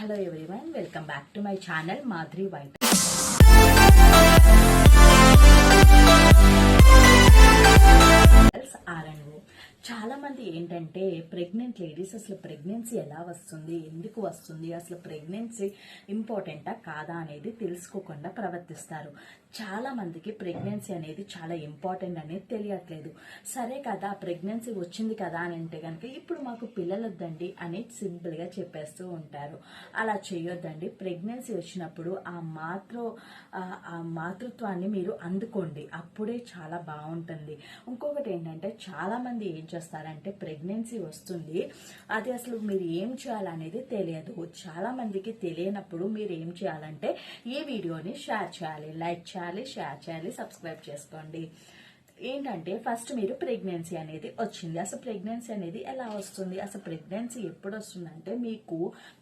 hello everyone welcome back to my channel madhuri white. ఏంటంటే pregnant ladies అసలు pregnancy ఎలా వస్తుంది? ఎందుకు వస్తుంది? అసలు ప్రెగ్నెన్సీ ఇంపార్టెంటా కాదా అనేది తెలుసుకోకుండా ప్రవర్తిస్తారు. చాలా మందికి ప్రెగ్నెన్సీ అనేది చాలా ఇంపార్టెంట్ అనేది తెలియట్లేదు. సరే కదా ప్రెగ్నెన్సీ వచ్చింది కదా అని అంటే కనుక ఇప్పుడు మాకు పిల్లలు వద్దండి అని సింపుల్గా చెప్పేస్తూ ఉంటారు. అలా చేయొద్దండి. ప్రెగ్నెన్సీ వచ్చినప్పుడు ఆ మాతృ ఆ- ఆ మాతృత్వాన్ని మీరు అందుకోండి. అప్పుడే చాలా బాగుంటుంది. ఇంకొకటి ఏంటంటే చాలా మంది ఏం చేస్తారంటే ప్రెగ్నెన్సీ వస్తుంది. అది అసలు మీరు ఏం చేయాలనేది తెలియదు. చాలా మందికి తెలియనప్పుడు మీరు ఏం చేయాలంటే ఈ వీడియోని షేర్ చేయాలి లైక్ చేయాలి షేర్ చేయాలి సబ్స్క్రైబ్ చేసుకోండి. ఏంటంటే ఫస్ట్ మీరు ప్రెగ్నెన్సీ అనేది వచ్చింది. అసలు ప్రెగ్నెన్సీ అనేది ఎలా వస్తుంది? అసలు ప్రెగ్నెన్సీ ఎప్పుడు వస్తుందంటే మీకు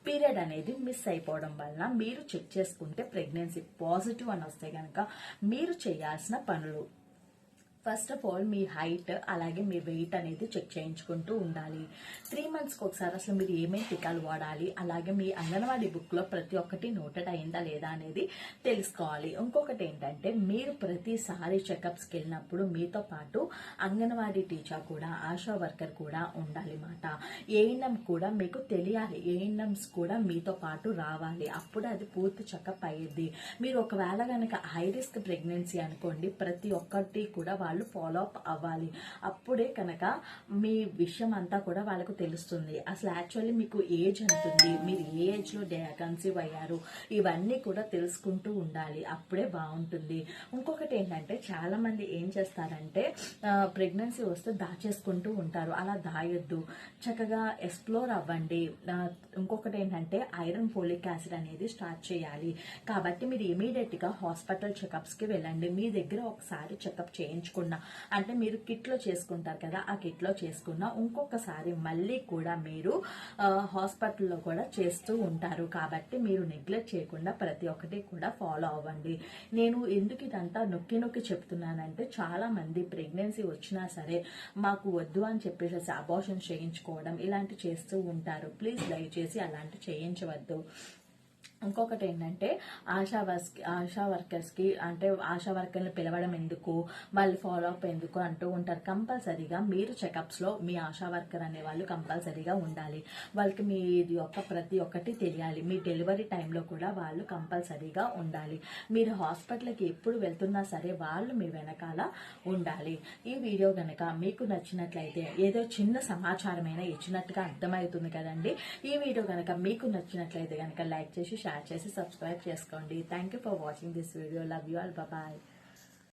పీరియడ్ అనేది మిస్ అయిపోవడం వలన మీరు చెక్ చేసుకుంటే ప్రెగ్నెన్సీ పాజిటివ్ అని వస్తే కనుక మీరు చేయాల్సిన పనులు ఫస్ట్ ఆఫ్ ఆల్ మీ హైట్ అలాగే మీ వెయిట్ అనేది చెక్ చేయించుకుంటూ ఉండాలి. త్రీ మంత్స్కి ఒకసారి అసలు మీరు ఏమేమి టీకాలు వాడాలి అలాగే మీ అంగన్వాడీ బుక్లో ప్రతి ఒక్కటి నోటెడ్ అయిందా లేదా అనేది తెలుసుకోవాలి. ఇంకొకటి ఏంటంటే మీరు ప్రతిసారి చెకప్స్కి వెళ్ళినప్పుడు మీతో పాటు అంగన్వాడీ టీచర్ కూడా ఆశా వర్కర్ కూడా ఉండాలి మాట. ఏఎన్ఎం కూడా మీకు తెలియాలి. ఏఎన్ఎంస్ కూడా మీతో పాటు రావాలి. అప్పుడు అది పూర్తి చెకప్ అయ్యేది మీరు ఒకవేళ కనుక హై రిస్క్ ప్రెగ్నెన్సీ అనుకోండి ప్రతి ఒక్కటి కూడా వాళ్ళు ఫాలో అప్ అవ్వాలి. అప్పుడే కనుక మీ విషయం అంతా కూడా వాళ్ళకు తెలుస్తుంది. అసలు యాక్చువల్లీ మీకు ఏజ్ ఉంటుంది మీరు ఏ ఏజ్లో కన్సీవ్ అయ్యారు? ఇవన్నీ కూడా తెలుసుకుంటూ ఉండాలి. అప్పుడే బాగుంటుంది. ఇంకొకటి ఏంటంటే చాలా మంది ఏం చేస్తారంటే ప్రెగ్నెన్సీ వస్తే దాచేసుకుంటూ ఉంటారు. అలా దాయొద్దు. చక్కగా ఎక్స్ప్లోర్ అవ్వండి. ఇంకొకటి ఏంటంటే ఐరన్ ఫోలిక్ యాసిడ్ అనేది స్టార్ట్ చేయాలి. కాబట్టి మీరు ఇమీడియట్గా హాస్పిటల్ చెకప్స్కి వెళ్ళండి. మీ దగ్గర ఒకసారి చెకప్ చేయించుకున్నా అంటే మీరు కిట్లో చేసుకుంటారు కదా ఆ కిట్లో చేసుకున్న. ఇంకొకసారి మళ్ళీ కూడా మీరు హాస్పిటల్లో కూడా చేస్తూ ఉంటారు. కాబట్టి మీరు నెగ్లెక్ట్ చేయకుండా ప్రతి ఒక్కటి కూడా ఫాలో అవ్వండి. నేను ఎందుకు ఇదంతా నొక్కి నొక్కి చెప్తున్నానంటే చాలా మంది ప్రెగ్నెన్సీ వచ్చినా సరే మాకు వద్దు అని చెప్పేసి అబార్షన్ చేయించుకోవడం ఇలాంటి చేస్తూ ఉంటారు. ప్లీజ్ దయచేసి అలాంటి చేయించవద్దు. ఇంకొకటి ఏంటంటే ఆశా వర్స్ ఆశా వర్కర్స్కి అంటే ఆశా వర్కర్ని పిలవడం ఎందుకు వాళ్ళు ఫాలో అప్ ఎందుకు అంటూ ఉంటారు. కంపల్సరీగా మీరు చెకప్స్లో మీ ఆశా వర్కర్ అనే వాళ్ళు కంపల్సరీగా ఉండాలి. వాళ్ళకి మీ యొక్క ప్రతి ఒక్కటి తెలియాలి. మీ డెలివరీ టైంలో కూడా వాళ్ళు కంపల్సరీగా ఉండాలి. మీరు హాస్పిటల్కి ఎప్పుడు వెళ్తున్నా సరే వాళ్ళు మీ వెనకాల ఉండాలి. ఈ వీడియో కనుక మీకు నచ్చినట్లయితే ఏదో చిన్న సమాచారమైనా ఇచ్చినట్టుగా అర్థమవుతుంది కదండి. ఈ వీడియో కనుక మీకు నచ్చినట్లయితే కనుక లైక్ చేసి షేర్ చేసి సబ్స్క్రైబ్ చేసుకోండి. Thank you for watching this video love you all bye